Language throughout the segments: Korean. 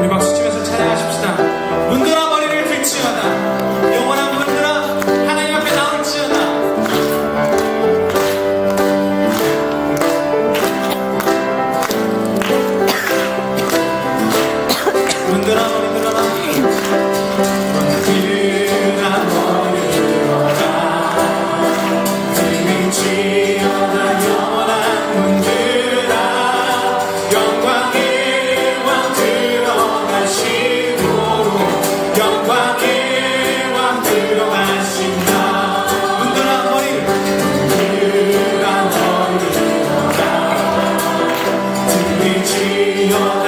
우리 박수 치면서 찬양하십시다. 문드라 머리를 들지어다. 영원한 문드라 하나님 앞에 나올지어다. 문드라 지지어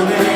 Amen.